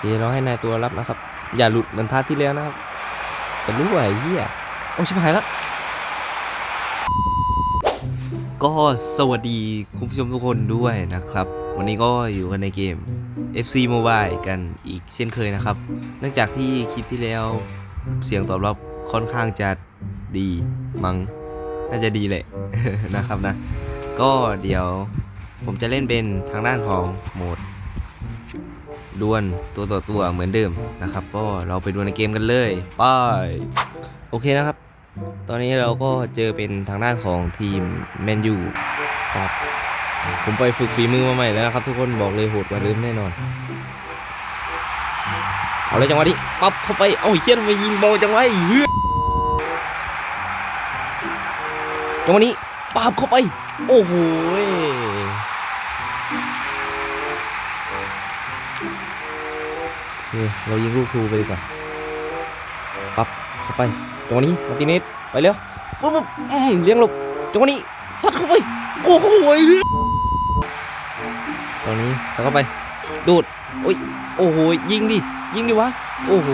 เคเราให้นายตัวรับนะครับ อย่าหลุดเหมือนพาที่แล้วนะครับจะรู้ว่าไอ้เหี้ยโอ้ชิบหายแล้วก็สวัสดีคุณผู้ชมทุกคนด้วยนะครับ วันนี้ก็อยู่กันในเกม FC Mobile กันอีกเช่นเคยนะครับ เนื่องจากที่คลิปที่แล้วเสียงตอบรับค่อนข้างจะดีมัง้งน่าจะดีแหละนะครับนะ ก็เดี๋ยวผมจะเล่นเป็นทางด้านของโหมด ดวลตัวต่อตัวเหมือนเดิมนะครับ ก็เราไปดวลในเกมกันเลยไปโอเคนะครับ ตอนนี้เราก็เจอเป็นทางด้านของทีมแมนยูครับผมไปฝึกฝีมือมาใหม่แล้วนะครับ ทุกคนบอกเลยโหดกว่าเดิมแน่นอน เอาเลยจังหวะนี้ปั๊บเข้าไปเอาเฮียทำไมยิงเบาจังวะเหี้ยจังหวะนี้ปั๊บเข้าไป โอ้โห โอเคเรายิงลูกทูไปดีกว่าปั๊บเข้าไปจังหวะนี้มาติเนสไปเร็วปุ๊บปุ๊บอื้อหือเลี้ยงหลบจังหวะนี้ซัดเข้าไปโอ้โหตอนนี้ซัดเข้าไปดูดโอ้ยโอ้โหยิงดิยิงดิวะโอ้โห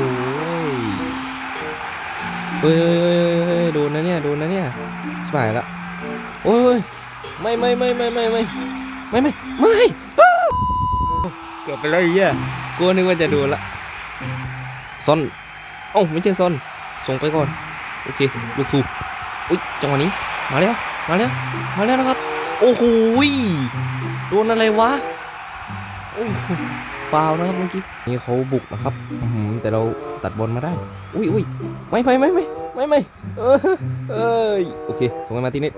เฮ้ยเฮ้ยโดนนะเนี่ยโดนนะเนี่ยชิบายละโอ้ยไม่ไม่ไม่ไม่ไม่ไม่ไม่ไม่ไม่ เกือบไปแล้วไอ้เหี้ยกูนึกว่าจะโดนละซอนเอ้าไม่ใช่ซอน ส่งไปก่อน โอเค ลูกทูอุ้ย จังหวะนี้ มาแล้ว มาแล้ว มาแล้วนะครับ โอ้โหยโดนอะไรวะ โอ้โหฟาวล์นะครับเมื่อกี้ นี่เขาบุกนะครับอื้อหือแต่เราตัดบอลมาได้ อุ้ยอุ้ยไม่ไม่ไม่ไม่ไม่ไม่เออเอยโอเค ส่งให้มาร์ติเนส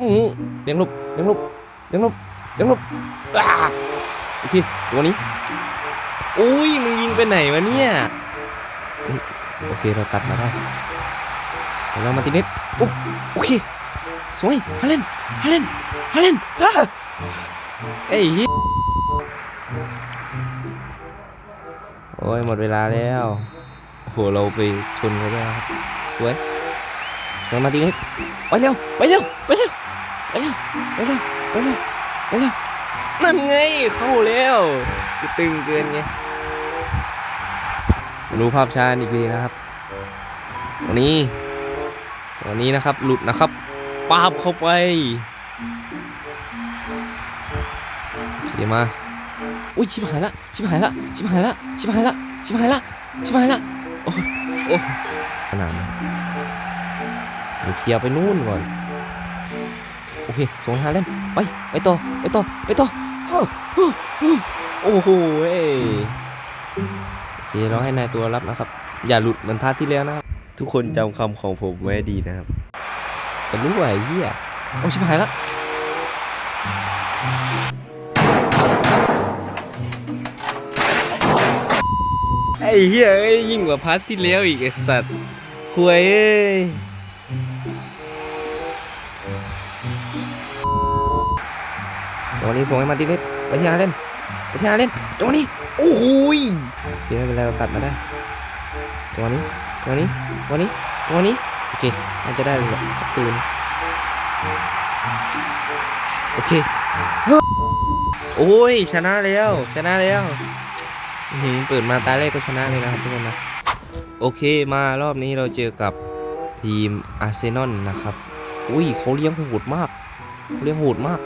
อื้อหือเลี้ยงลบเลี้ยงลบเลี้ยงลบเลี้ยงลบอ่า โอเคตัวนี้อุ้ยมึงยิงไปไหนวะเนี่ยโอเคเราตัดมาได้แต่เรามาติเนสโอ้โอเคสวยฮาเลนฮาเลนฮาเลนเอ้ยโอ้ยหมดเวลาแล้วโอ้โหเราไปชนเขาแล้วครับสวยชนมาทีนี้ไปเร็วไปเร็วไปเร็วไปเร็วไปเร็วไปเร็วไปเร็ว นั่นไงเข้าแล้วกูตึงเกินไงดูภาพช้าอีกทีนะครับตัวนี้ตัวนี้นะครับหลุดนะครับปาบเข้าไปโอเคมาอุ้ยชิบหายละชิบหายละชิบหายละชิบหายละชิบหายละชิบหายละโอ้โอ้ขนาดนั้นเดี๋ยวเคลียร์ไปนู่นก่อนโอเคส่งให้ฮาเล่นไปไปต่อไปต่อไปต่อ โอ้โหโอ้โหเอ้ยโอเคเราให้นายตัวรับนะครับ อย่าหลุดเหมือนพาร์ทที่แล้วนะครับ ทุกคนจำคำของผมไว้ให้ดีนะครับแต่รู้ว่าไอ้เหี้ยโอ้ชิบหายละไอ้เหี้ยเอ้ยยิ่งกว่าพาร์ทที่แล้วอีกไอ้สัตว์ควยเอ้ย จังหวะนี้ส่งให้มาติเนสไปที่อาเล่นไปที่อาเล่นจังหวะนี้โอ้โหยเดี๋ยวไม่เป็นไรเราตัดมาได้จังหวะนี้จังหวะนี้จังหวะนี้จังหวะนี้โอเคน่าจะได้เลยสักตูนโอเคโอ้ยชนะแล้วชนะแล้วเปิดมาตาแรกก็ชนะเลยนะครับทุกคนนะโอเคมารอบนี้เราเจอกับทีมอาร์เซนอลนะครับ อุ้ยเขาเลี้ยงโหดมากเขาเลี้ยงโหดมาก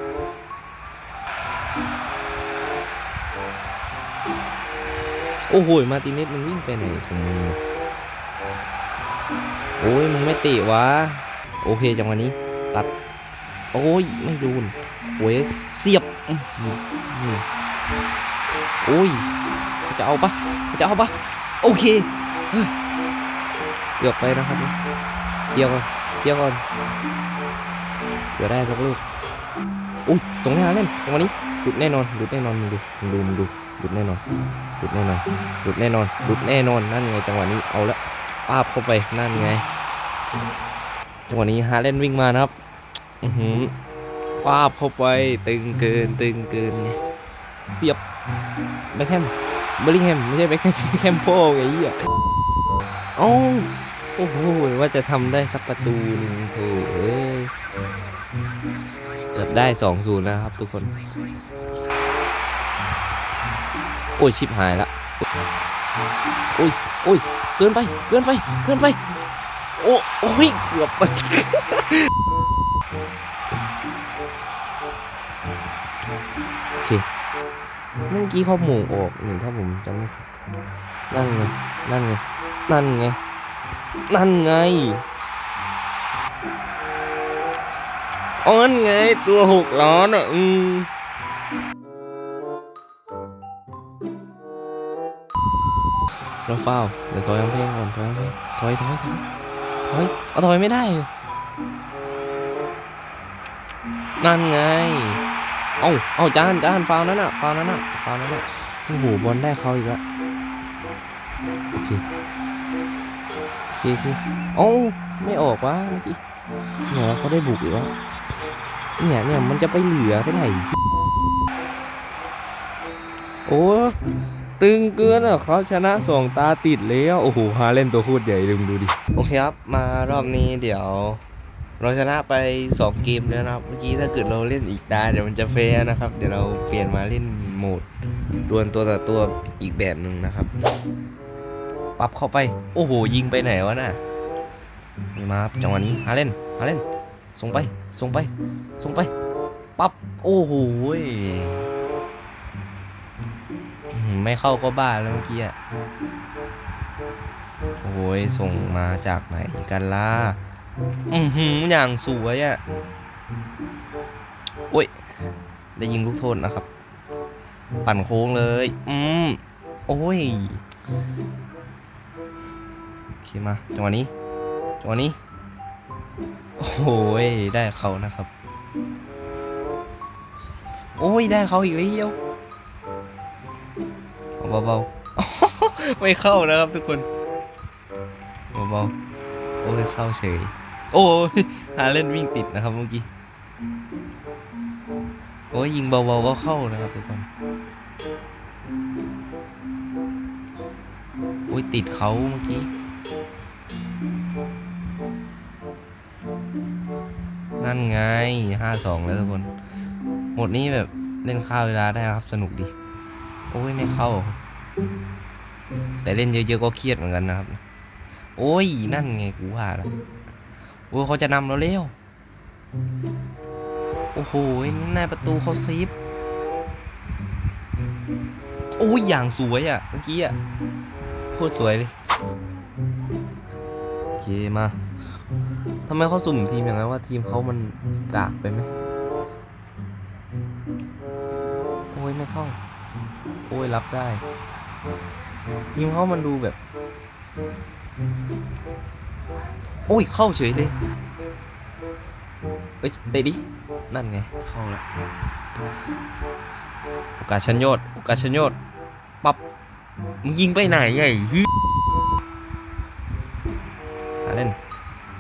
โอ้โหมาติเนสมันวิ่งไปไหนของมึงโอ้ยมึงไม่เตะวะ โอเคจังหวะนี้ ตัด โอ้ยไม่โดนโว้ยเสียบโอ้ยจะเอาปะจะเอาปะโอเคเฮ้ยกือบไปนะครับเคลียร์ก่อนเคลียร์ก่อนเกือบได้สักลูกอุ้ยส่งให้ฮาเล่นจังหวะนี้หลุดแน่นอนหลุดแน่นอนมึงดูมึงดูมึงดู หลุดแน่นอนหลุดแน่นอนหลุดแน่นอนหลุดแน่นอนนั่นไงจังหวะนี้เอาละปาบเข้าไปนั่นไง จังหวะนี้ฮาเล่นวิ่งมานะครับอือหือปาบเข้าไปตึงเกินตึงเกินไงเสียบแบ็คแฮมเบอร์ลิงแฮมไม่ใช่แบ็คแฮมแคแฮมโปไงเหี้ยเอ้าโอ้โหว่าจะทำได้สักประตูหนึงโถเอ้ยเกือบได้สองศูนย์นะครับทุกคน โอ้ยชิบหายละโอ้ยโอ้ยเกินไปเกินไปเกินไป โอ้โอ้ยเกือบไปโอเคเมื่อกี้เขาหมูออกนี่ถ้าผมจำไม่ผิดนั่นไงนั่นไงนั่นไงนั่นไงอ๋อนั่นไงตัวหกล้อน่ะอืม เราเฝ้าเดี๋ยวถอยกำแพงก่อนถอยกำแพงถอยถอยถอยถอยเอาถอยไม่ได้ นั่นไง เอาเอาจานจานฟาวนั้นอะฟาวนั้นอะฟาวนั้นอะโอ้โหบอลได้เขาอีกแล้วโอเคโอเคโอเคเอ้ไม่ออกวะเมื่อกี้เนี่ยเขาได้บุกอีกแล้วเนี่ยเนี่ยมันจะไปเหลือไปไหนโอ้ ตึงเกินอะเขาชนะสองตาติดแล้วโอ้โหฮาเล่นตัวโคตรใหญ่เลยมึงดูดิ โอเคครับ มารอบนี้เดี๋ยว เราชนะไป 2 เกมแล้วนะครับ เมื่อกี้ถ้าเกิดเราเล่นอีกตาเดี๋ยวมันจะแฟรนะครับ เดี๋ยวเราเปลี่ยนมาเล่นโหมดดวลตัวต่อตัวอีกแบบหนึ่งนะครับปรับเข้าไป โอ้โห ยิงไปไหนวะน่ะนี่มาครับจังหวะนี้หาเล่นหาเล่นส่งไปส่งไปส่งไป ปั๊บโอ้โหยอื้อหือ ไม่เข้าก็บ้าแล้วเมื่อกี้อะโอ้ยส่งมาจากไหนกันล่ะอือหืออย่างสวยอะโอ้ย ได้ยิงลูกโทษนะครับ ปั่นโค้งเลย อืมโอ้ยโอเคมาจังหวะนี้จังหวะนี้ โอ้ย ได้เขานะครับ โอ้ย ได้เขาอีกแล้ว เอาเบาๆ ไม่เข้านะครับทุกคนเบาๆโอ้ยเข้าเฉย โอ้ยหาเล่นวิ่งติดนะครับเมื่อกี้โอ้ยยิงเบาๆก็เข้านะครับทุกคนโอ้ยติดเขาเมื่อกี้นั่นไงห้าสองแล้วทุกคน หมดนี้แบบเล่นข้าวเวลาได้ครับสนุกดี โอ้ยไม่เข้า แต่เล่นเยอะๆก็เครียดเหมือนกันนะครับ โอ้ยนั่นไงกูว่าล้วโอ้ยเขาจะนำเราเร็วโอ้โหหน้าประตูเขาซีฟโอ้ยอย่างสวยอะเมื่อกี้อะโคตรสวยเลยโอเคมาทำไมเขาสุ่มทีมอย่างนั้นว่าทีมเขามันกากไปไหมโอ้ยไม่เข้า โอ้ยรับได้ ทีมเขามันดูแบบ โอ้ย เข้าเฉยเลยไปเตะดิ นั่นไง เข้าแล้วโอกาสชันโยศโอกาสชันโยศปับมึงยิงไปไหนไงฮีหาเล่น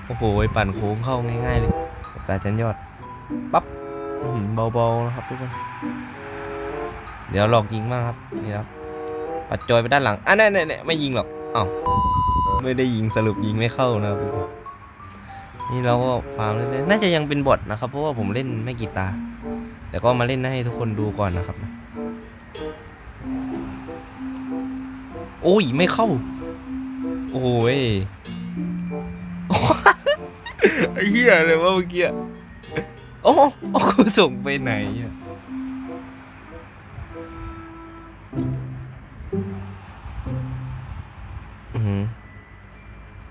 โอ้โหปั่นโค้งเข้าง่ายๆเลยโอกาสชันยอดปับเบาๆนะครับทุกคน เดี๋ยวหลอกยิงมากครับ นี่ครับ ปัดจอยไปด้านหลังอะแน่ๆๆไม่ยิงหรอกอ้าวไม่ได้ยิงสรุปยิงไม่เข้านะครับทุกคนนี่เราก็ฟาร์มเรื่อยๆน่าจะยังเป็นบอทนะครับ เพราะว่าผมเล่นไม่กี่ตา แต่ก็มาเล่นให้ทุกคนดูก่อนนะครับ โอ้ยไม่เข้า โอ้ยไอ้เหี้ยเลยว่าเมื่อกี้ โอ้โอ้กูส่งไปไหนอะ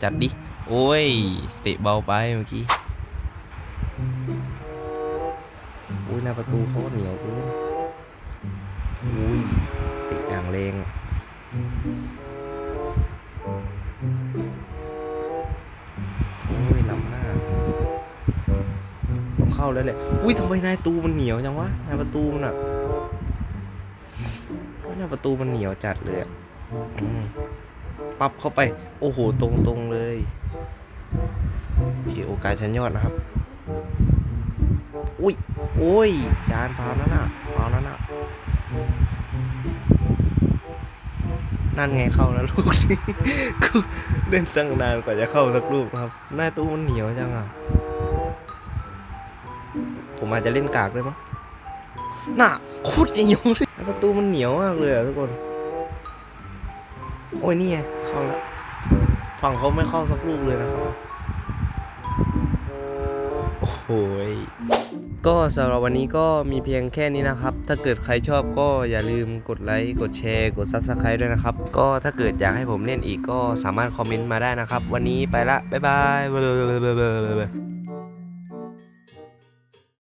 จัดดิ โอ้ย เตะเบาไปเมื่อกี้อุ้ยหน้าประตูเขาเหนียวเกินอุ้ยเตะอย่างแรงโอ้ยล้ำหน้าต้องเข้าแล้วแหละอุ้ยทำไมนายตูมันเหนียวจังวะหน้าประตูมันอะว่าหน้าประตูมันเหนียวจัดเลยอะอืม ปรับเข้าไป โอ้โห ตรงตรงเลยโอเคโอกาสชั้นยอดนะครับ อุ้ย โอ้ย จานฟาวนั่นน่ะฟาวนั่นน่ะ นั่นไงเข้าแล้วลูกกูเล่นตั้งนานกว่าจะเข้าสักลูกนะครับ หน้าตู้มันเหนียวจังอะ ผมอาจจะเล่นกากด้วยมั้งน่ะโคตรเหนียวเลยหน้าประตูมันเหนียวมากเลยอะทุกคน โอ้ยนี่ไงเข้าแล้วฝั่งเขาไม่เข้าสักลูกเลยนะครับ โอ้โหยก็สำหรับวันนี้ก็มีเพียงแค่นี้นะครับ ถ้าเกิดใครชอบก็อย่าลืมกดไลค์ กดแชร์ กด Subscribe ด้วยนะครับ ก็ถ้าเกิดอยากให้ผมเล่นอีกก็สามารถคอมเมนต์มาได้นะครับ วันนี้ไปละ บ๊ายบาย